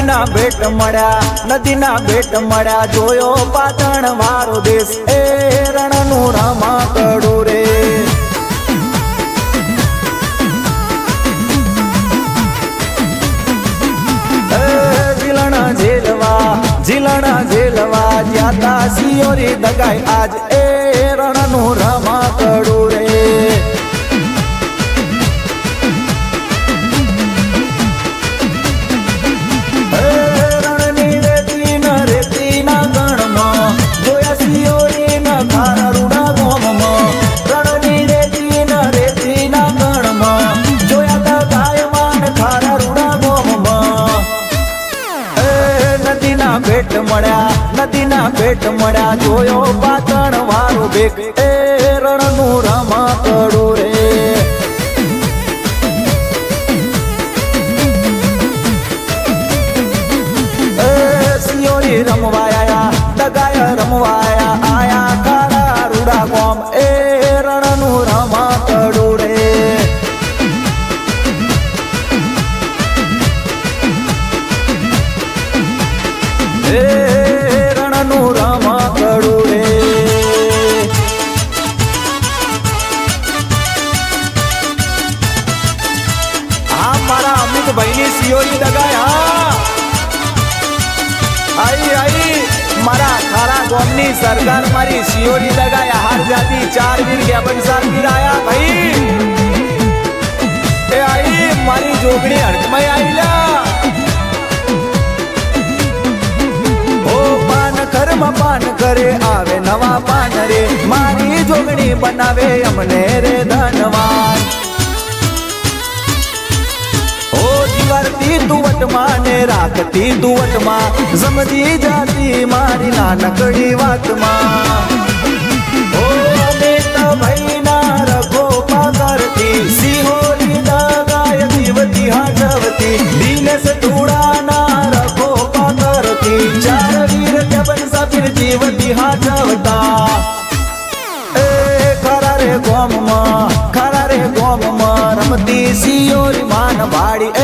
ભેટ મળ્યા, નદીના ભેટ મળ્યા, જોયો પાટણ વારો દેશ. એ રણનું રમા કડું રે ઝેલવા, ઝીલણા ઝેલવા જ્યાતા સિયોરી દગાઈ આજ. એ રણનું રમા મળ્યા જોયો પાટણ વાળો ભેગ. એ રણનું રમા કડું રે. રમવાયા, દગાય રમવાયા, આયા કાળા રૂડા કોમ એ રણનું રમા સિયોરી દગાય. હા આઈ આઈ, મારા ખારા ગોમની સરકાર મારી સિયોરી દગાય. હાર જાતિ ચાર વીર ગેબન સાર વીર આયા ભાઈ, એ આઈ, મારી જોગણી ઓ પાન કર્મ પાન કરે આવે નવા પાન રે. મારી જોગણી બનાવે અમને રે ધનવાન. જીવરતી તુવટમાં ને રાખતી તુવટમાં સમજી જાતી મારી નાનકડી વાતમાં દિનેશ ધૂળાના રખો પાકરતી ચાર વીર જબન સબીર જીવતી હાજવતા એ ખરા રે ગોમમાં ખરા રે ગોમમાં રમતી સિયોરી માન ભાડી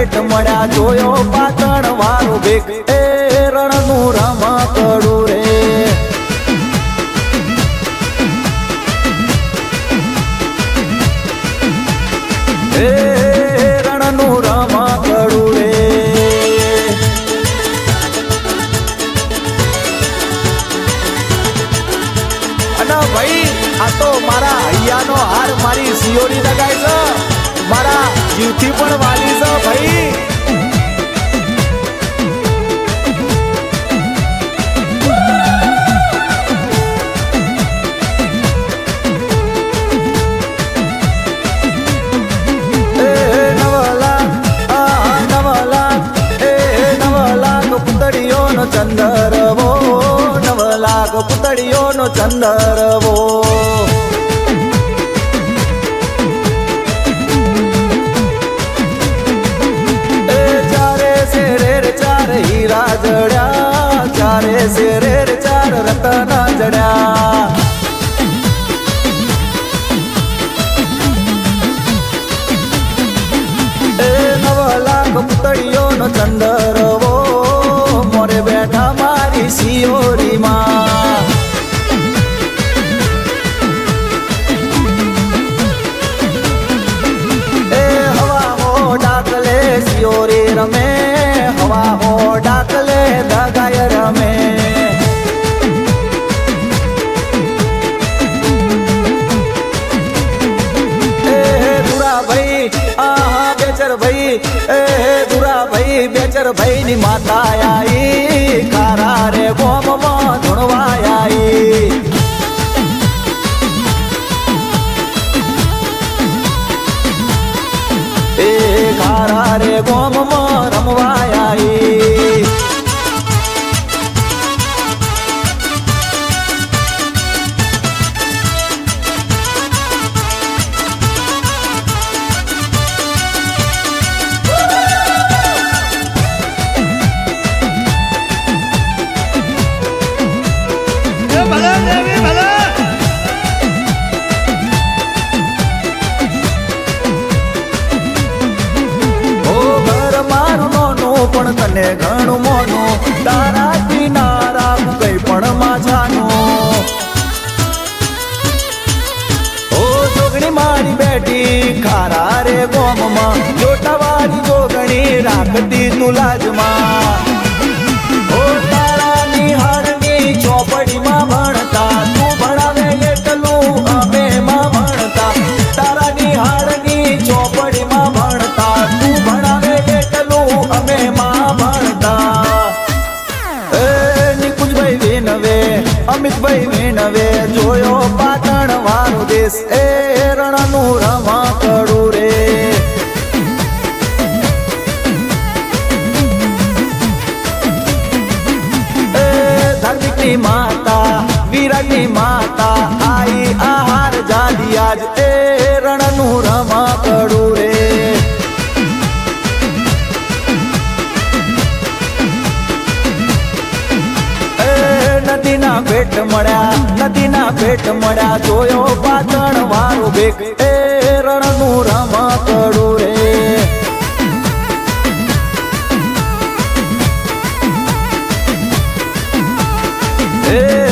ભેટ મળ્યા, જોયો પાટણ વાળું ભેગ એ રણનું રમા કડું રે. ભાઈ, આ તો મારા હૈયાનો હાર મારી સિયોરી લગાય છે. મારા જીવથી પણ વાલી છો ભાઈ. ચંદરવો. નવ લાખ પુતળીઓનો ચંદરવો. જડ્યા, ચારે શેરે ચાર રતન જડ્યા. લાખ પુતળીઓનો ચંદરવો, મોરે બેઠા મારી સિયોરીમાં એ હવા મો ડાકલે સિયોરી રમે બેચર ભાઈ, એ દુરાભાઈ બેચર ભાઈ ની માતા આઈ. ખારા રે ગોમમાં ધૂણવા આઈ. એ ખારા રે ગોમમાં રમવા મારી બેટી ખારા રે ગોમમાં જોટાવાળી જોગણી રાખતી તું લાજમાં. અમિતભાઈ વિનવે જોયો પાટણ વાળો દેશ. એ રણનું રમા કરું રે. ધાર્મિકની માતા વિરાટની માતા, આઈ આહાર જાદી આજ. એ રણનું રમા કડું મળ્યા નદીના ભેટ મળ્યા જોયો પાટણ વાળું બેક એ રણનું રમા કડું રે. એ